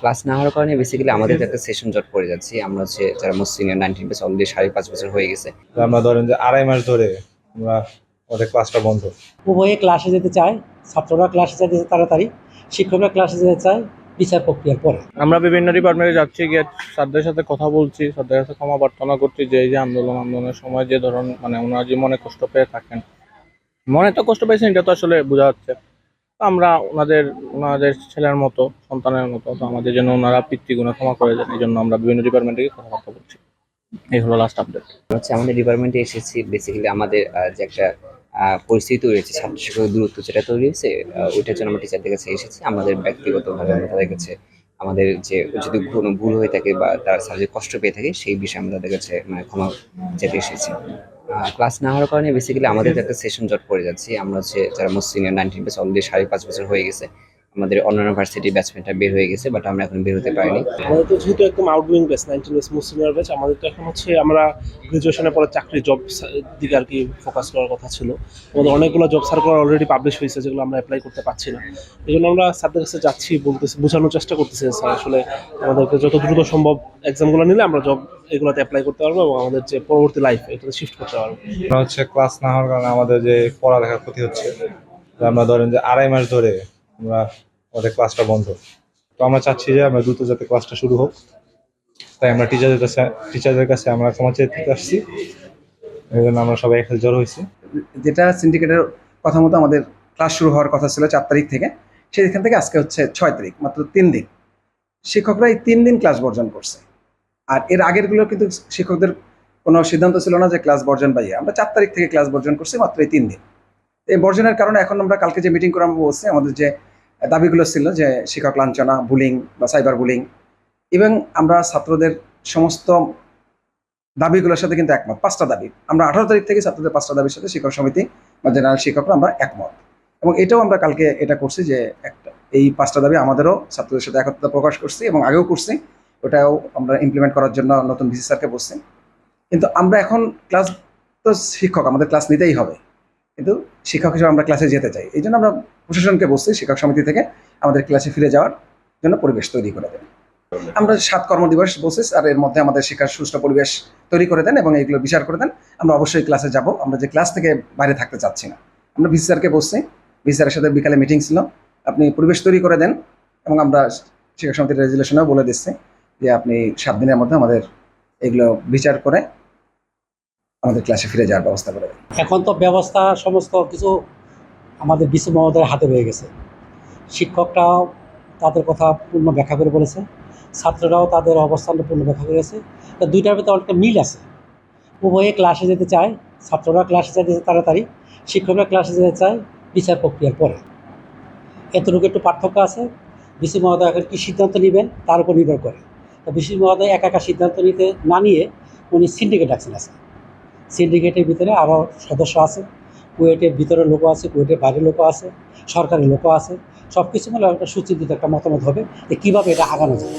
Class না হওয়ার কারণে বেসিক্যালি আমাদের একটা সেশন জট পড়ে যাচ্ছি। আমরা হচ্ছে যারা most senior nineteen base already সাড়ে পাঁচ বছর হয়ে গেছে। তো আমরা ধরেন যে আড়াই মাস ধরে আমরা আমাদের ক্লাসটা বন্ধ। উভয়ে ক্লাসে যেতে চায় ছাত্ররা ক্লাসে যেতে তাড়াতাড়ি শিক্ষকরা ক্লাসে যেতে চায় বিচার প্রক্রিয়ার পরে। আমরা বিভিন্ন ডিপার্টমেন্টে যাচ্ছি গিয়ে স্যারদের সাথে কথা বলছি স্যারদের সাথে ক্ষমা প্রার্থনা করছি যে এই যে আন্দোলন আন্দোলনের সময় যে ধরুন মানে ওনারা যে মনে কষ্ট পেয়ে থাকেন। মনে তো কষ্ট পেয়েছেন এটা তো আসলে বোঝা যাচ্ছে। আমরা ওনাদের ওনাদের ছেলের মতো, সন্তানের মতো, তো আমাদের জন্য ওনারা পিতৃগুণে ক্ষমা করে দেন এই জন্য আমরা বিভিন্ন ডিপার্টমেন্টে কথাবার্তা বলছি। এই হলো লাস্ট আপডেট হচ্ছে আমাদের ডিপার্টমেন্টে এসেছি বেসিক্যালি আমাদের যে একটা পরিস্থিতি তৈরি ছাত্র শিক্ষক দূরত্ব যেটা তৈরি হয়েছে ওইটার জন্য আমরা টিচারদের কাছে এসেছি। আমাদের ব্যক্তিগতভাবে আমরা তাদের কাছে, আমাদের যে, যদি কোনো ভুল হয়ে থাকে বা তার যদি কষ্ট পেয়ে থাকে, সেই বিষয়ে আমরা তাদের কাছে মানে ক্ষমা যেতে এসেছি। ক্লাস না হওয়ার কারণে বেসিক্যালি আমাদের একটা সেশন জট পড়ে যাচ্ছে। আমরা হচ্ছে যারা মুসলিম নাইনটিন প্লাস অলরেডি সাড়ে পাঁচ বছর হয়ে গেছে। আমাদের অন্যান্য ভার্সিটি ব্যাচমেন্টটা বের হয়ে গেছে বাট আমরা এখন বের হতে পারিনি। আমাদের তো যেহেতু একদম outgoing batch nineteen batch most senior batch আমাদের তো এখন হচ্ছে আমরা গ্রাজুয়েশনের পরে চাকরি জব দিকে আর কি ফোকাস করার কথা ছিল। আমাদের অনেকগুলো জব সার্কুলার অলরেডি পাবলিশ হয়েছে যেগুলো আমরা অ্যাপ্লাই করতে পারছি না। এই জন্য আমরা স্যারদের কাছে যাচ্ছি বলতেছি বোঝানোর চেষ্টা করতেছি স্যার আসলে আমাদেরকে যত দ্রুত সম্ভব এক্সামগুলো নিলে আমরা জব এগুলোতে অ্যাপ্লাই করতে পারব এবং আমাদের যে পরবর্তী লাইফ এটাতে শিফট করতে পারব। হচ্ছে ক্লাস না হওয়ার কারণে আমাদের যে পড়ালেখার ক্ষতি হচ্ছে আমরা ধরেন যে আড়াই মাস ধরে আমরা আমাদের ক্লাসটা বন্ধ। তো আমরা চাচ্ছি যে আমরা দ্রুত যাতে ক্লাসটা শুরু হোক। তাই আমরা টিচারদের কাছে টিচারদের কাছে আমরা ক্ষমা চেয়ে আসছি। এই জন্য আমরা সবাই এখানে জড়ো হয়েছি। যেটা সিন্ডিকেটের কথা মতো আমাদের ক্লাস শুরু হওয়ার কথা ছিল চার তারিখ থেকে। সেখান থেকে আজকে হচ্ছে ছয় তারিখ, মাত্র তিন দিন। শিক্ষকরা এই তিন দিন ক্লাস বর্জন করছে। আর এর আগেরগুলো কিন্তু শিক্ষকদের কোনো সিদ্ধান্ত ছিল না যে ক্লাস বর্জন বা ইয়ে। আমরা চার তারিখ থেকে ক্লাস বর্জন করছি মাত্র এই তিন দিন। এই বর্জনের কারণে এখন আমরা কালকে যে মিটিং করা বলছি, আমাদের যে দাবিগুলো ছিল যে শিক্ষক লাঞ্ছনা বুলিং বা সাইবার বুলিং এবং আমরা ছাত্রদের সমস্ত দাবিগুলোর সাথে কিন্তু একমত, পাঁচটা দাবি। আমরা আঠারো তারিখ থেকে ছাত্রদের পাঁচটা দাবির সাথে শিক্ষক সমিতি বা জেনারেল শিক্ষকরা আমরা একমত। এবং এটাও আমরা কালকে এটা করছি যে একটা, এই পাঁচটা দাবি আমাদেরও ছাত্রদের সাথে একত্রতা প্রকাশ করছি এবং আগেও করছি। ওটাও আমরা ইমপ্লিমেন্ট করার জন্য নতুন ভিসি স্যারকে বসছি কিন্তু আমরা এখন ক্লাস তো শিক্ষক, আমাদের ক্লাস নিতেই হবে। কিন্তু শিক্ষক হিসেবে আমরা ক্লাসে যেতে চাই। এই জন্য আমরা প্রশাসনকে বসছি শিক্ষক সমিতি থেকে আমাদের ক্লাসে ফিরে যাওয়ার জন্য পরিবেশ তৈরি করে দেন। আমরা সাত কর্মদিবস বসে আর এর মধ্যে আমাদের শিক্ষার সুষ্ঠু পরিবেশ তৈরি করে দেন এবং এগুলো বিচার করে দেন। আমরা অবশ্যই ক্লাসে যাব, আমরা যে ক্লাস থেকে বাইরে থাকতে চাচ্ছি না। আমরা ভিসি বসছি স্যারের সাথে বিকালে মিটিং ছিল। আপনি পরিবেশ তৈরি করে দেন এবং আমরা শিক্ষক সমিতির রেজুলেশনেও বলে দিচ্ছি যে আপনি সাত দিনের মধ্যে আমাদের এগুলো বিচার করে আমাদের ক্লাসে ফিরে যাওয়ার ব্যবস্থা করে দেন। এখন তো ব্যবস্থা, সমস্ত কিছু আমাদের বিশ্ব মহোদয়ের হাতে রয়ে গেছে। শিক্ষকরাও তাদের কথা পূর্ণ ব্যাখ্যা করে বলেছে। ছাত্ররাও তাদের অবস্থানটা পূর্ণ ব্যাখ্যা করেছে। তা দুইটার ভিতরে অনেকটা মিল আছে। উভয়ে ক্লাসে যেতে চায়, ছাত্ররা ক্লাসে যেতে তাড়াতাড়ি, শিক্ষকরা ক্লাসে যেতে চায় বিচার প্রক্রিয়ার পরে। এতটুকু একটু পার্থক্য আছে। বিসি মহোদয় এখন কী সিদ্ধান্ত নেবেন তার উপর নির্ভর করে। তা বিসি মহোদয় একা একা সিদ্ধান্ত নিতে না নিয়ে উনি সিন্ডিকেট আছেন আছে সিন্ডিকেটের ভিতরে আরও সদস্য আছে। কুয়েটের ভিতরে লোকও আছে, কুয়েটের বাইরে লোকও আছে, সরকারি লোকও আছে। সব কিছু মিলে একটা সুচিন্তিত একটা মতামত হবে যে কীভাবে এটা আগানো যায়।